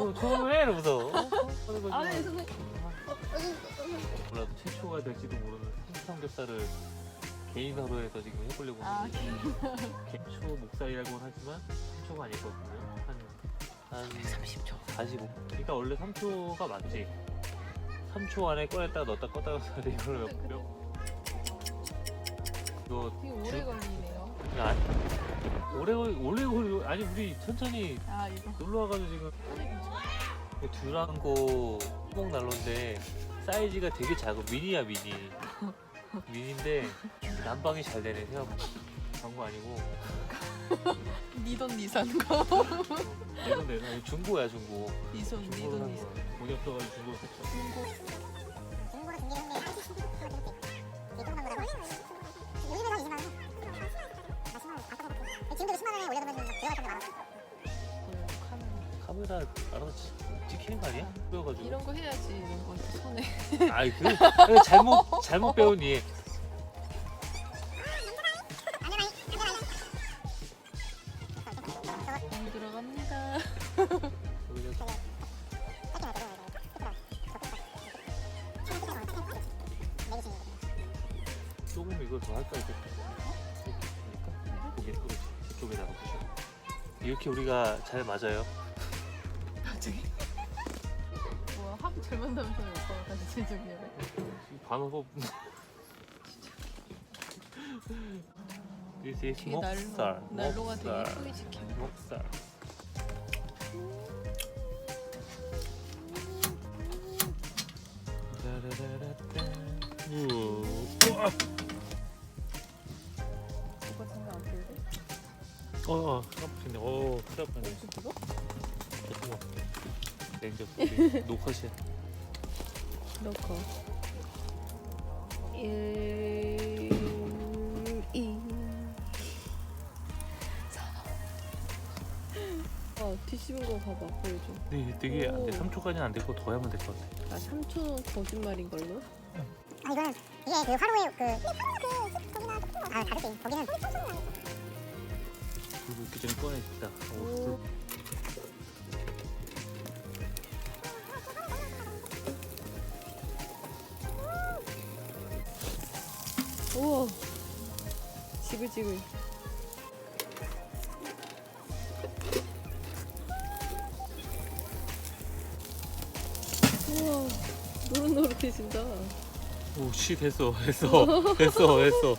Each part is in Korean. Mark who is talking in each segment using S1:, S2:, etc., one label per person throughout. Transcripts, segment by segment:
S1: 어, 처음에 이러면서. 하는 거지.
S2: 아니 선생님
S1: 몰라도 최초가 될지도 모르는 삼삼겹살을 개인 하루에서 지금 해보려고
S2: 아,
S1: 하는데 최초 목살이라고는 하지만 3초가 아니거든요. 한, 한
S2: 30초
S1: 45. 그러니까 원래 3초가 맞지. 3초 안에 꺼냈다 넣었다 껐다 넣었다 이걸 몇 명? 이거
S2: 되게 오래 걸리네 요
S1: 아니 오래 걸 오래 걸 아니 우리 천천히
S2: 아 이거.
S1: 놀러 와가지고 지금.
S2: 저-
S1: 듀랑고 수목 난로인데 사이즈가 되게 작아. 미니야 미니. 미니인데 난방이 잘 되네 생각보다. 광고 아니고.
S2: 니돈 니 산 거.
S1: 내돈 내돈 아니 중고야 중고.
S2: 니손
S1: 중고로
S2: 니돈
S1: 산
S2: 니산.
S1: 거야. 돈이 없어가지고 중고로 샀죠
S2: 중고.
S3: 중고로 등기했는 지금도 10만 원에 올려두면 들어갈 텐데 많아
S2: 카메라
S1: 카메라 알아서 치- 찍히는 거 아니야? 배워가지고.
S2: 이런 거 해야지 이런 거 손에.
S1: 아이 그 잘못 잘못 배우니
S2: 들어갑니다.
S1: 여기서 조금 이걸 더 할까 이렇게 이렇게 우리가 잘 맞아요
S2: 갑자기 뭐야 합잘 만나면서 오빠가 다시 제정이야
S1: 반호법 This is 목살
S2: 난로가 되게
S1: 목살
S2: 예쁘게 지켜
S1: 목살 따라라라따. 우와. 어, 어, 깜빡이네. 어, 큰일 날 뻔했네.
S2: 들어?
S1: 잠깐만. 냉장 속에 노컷이야.
S2: 넣고 1 2 4 아, 뒤집은 거 봐봐 보여줘
S1: 네, 되게 안 돼.
S2: 오.
S1: 3초까지는 안 되고 더 하면 될 것 같아.
S2: 아 3초는 거짓말인 걸로?
S3: 아 이거는 이게 그 화로에 그 아, 다르지. 거기는
S1: 그리고 이렇게 전에 꺼내있다. 어,
S2: 오. 우와 지글지글 우와 노릇노릇해진다
S1: 오, 씨, 됐어. 됐어. 됐어. 됐어.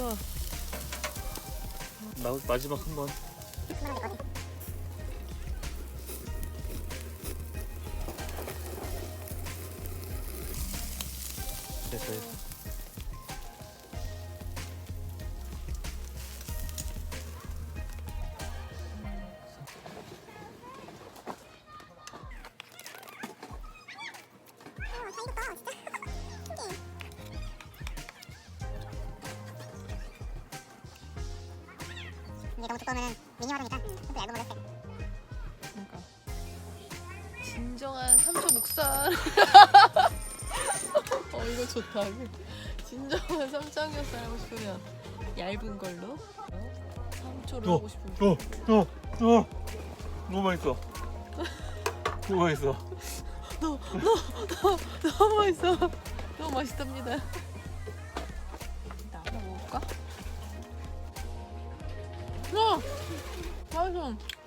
S2: 우와
S1: 마, 마지막 한 번. 됐어, 됐
S3: 이게 너무 두꺼우면 미니 화로니까 좀 얇은 걸로 했어요.
S2: 그러니까 진정한 삼초 목살 어 이거 좋다 진정한 삼장겹살 하고 싶으면 얇은 걸로 삼초를
S1: 어,
S2: 하고 싶으면
S1: 어, 어, 어. 너무 맛있어. 너무 맛있어.
S2: 너무 맛있어 너무 맛있답니다 나 하나 먹을까? 맛있어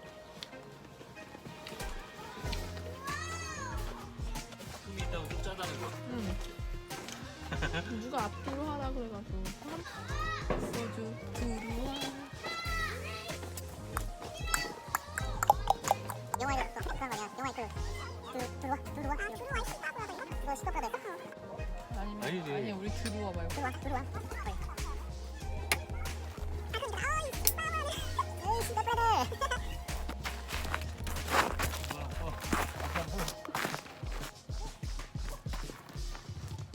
S1: 숨이 있다고 좀 짜다는 거.
S2: 응. 누가 앞뒤로 하라 그래가지고 소주 들어와
S3: 영화에 그 그런 거냐? 영화에 그그 들어와 들어와 그거 시도카드
S2: 아니면
S1: 아니지.
S2: 아니 우리 들어와 말고
S3: 들어와 들어와.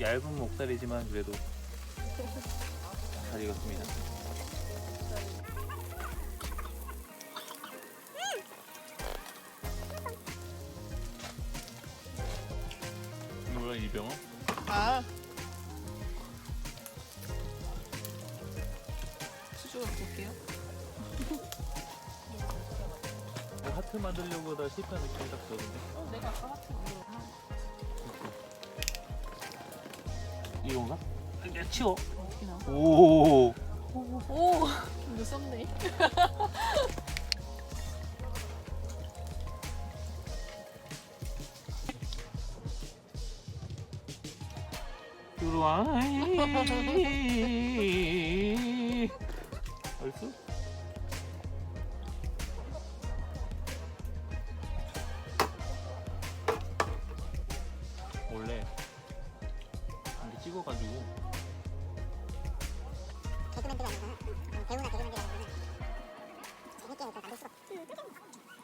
S1: 얇은 목살이지만 그래도 잘 익었습니다. 뭐야 이병헌?
S2: 아. 수저 볼게요.
S1: 하트 만들려고 하다 실패한 느낌이 딱 들었는데
S2: 어, 내가 아까 하트 만들
S1: 이건가? 야 치워? 오
S2: 오, 무섭네.
S1: 들어와 얼쑤?
S3: 개그맨들이 아니면 배우나 개그맨들이 아니면 재밌게 해서 만들 수가 없어.